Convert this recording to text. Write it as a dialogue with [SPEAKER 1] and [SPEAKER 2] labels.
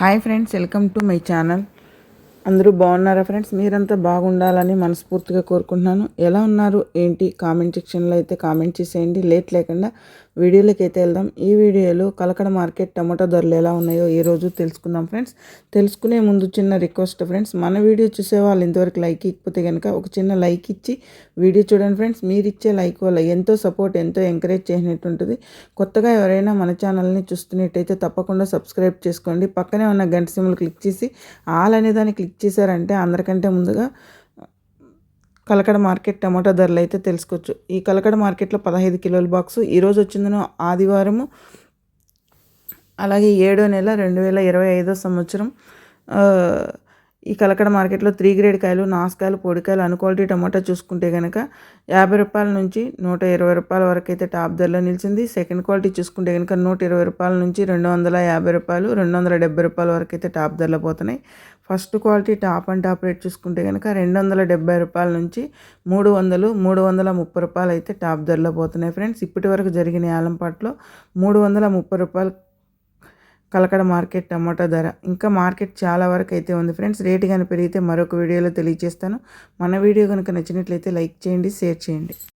[SPEAKER 1] Hi friends welcome to my channel. అందరూ బాగున్నారా friends? మీరంతా బాగుండాలని మనస్ఫూర్తిగా కోరుకుంటున్నాను. ఎలా ఉన్నారు? ఏంటి? కామెంట్ సెక్షన్లో అయితే కామెంట్ చేసేయండి. లేట్ లేకుండా వీడియోలోకి అయితే వెళ్దాం. ఈ వీడియోలో కలకడ మార్కెట్ టమాటో ధరలు ఎలా ఉన్నాయో ఈరోజు తెలుసుకుందాం ఫ్రెండ్స్. తెలుసుకునే ముందు చిన్న రిక్వెస్ట్ ఫ్రెండ్స్. మన వీడియో చూసే వాళ్ళు ఇంతవరకు లైక్ ఇకపోతే కనుక ఒక చిన్న లైక్ ఇచ్చి వీడియో చూడండి ఫ్రెండ్స్. మీరు ఇచ్చే లైక్ వల్ల ఎంతో సపోర్ట్ ఎంతో ఎంకరేజ్ చేసినట్టు ఉంటుంది. కొత్తగా ఎవరైనా మన ఛానల్ని చూస్తున్నట్టయితే తప్పకుండా సబ్స్క్రైబ్ చేసుకోండి. పక్కనే ఉన్న గంట సిమ్లు క్లిక్ చేసి ఆల్ అనే దాన్ని క్లిక్ చేశారంటే అందరికంటే ముందుగా కలకడ మార్కెట్ టమాటా ధరలు అయితే తెలుసుకోవచ్చు. ఈ కలకడ మార్కెట్లో పదహైదు కిలోల బాక్సు. ఈరోజు వచ్చిందను ఆదివారము అలాగే ఏడో నెల రెండు వేల ఇరవై ఐదో సంవత్సరం. ఈ కలకడ మార్కెట్లో త్రీ గ్రేడ్ కాయలు నాసుకాయలు పొడికాయలు అన్ క్వాలిటీ టమాటా చూసుకుంటే కనుక యాభై రూపాయల నుంచి నూట ఇరవై రూపాయల వరకు అయితే టాప్ ధరలో నిలిచింది. సెకండ్ క్వాలిటీ చూసుకుంటే కనుక నూట ఇరవై రూపాయల నుంచి రెండు వందల యాభై రూపాయలు రెండు వందల డెబ్బై రూపాయల వరకు అయితే టాప్ ధరలో పోతున్నాయి. First quality top and top rate చూసుకుంటే కనుక రెండు వందల డెబ్బై రూపాయల నుంచి మూడు వందలు మూడు వందల ముప్పై రూపాయలు అయితే టాప్ ధరలో పోతున్నాయి ఫ్రెండ్స్. ఇప్పటి వరకు జరిగిన ఆలంపాట్లో మూడు వందల ముప్పై రూపాయలు కలకడ మార్కెట్ టమాటా ధర. ఇంకా మార్కెట్ చాలా వరకు అయితే ఉంది. ఫ్రెండ్స్ రేటు కానీ పెరిగితే మరొక వీడియోలో తెలియజేస్తాను. మన వీడియో కనుక నచ్చినట్లయితే లైక్ చేయండి షేర్ చేయండి.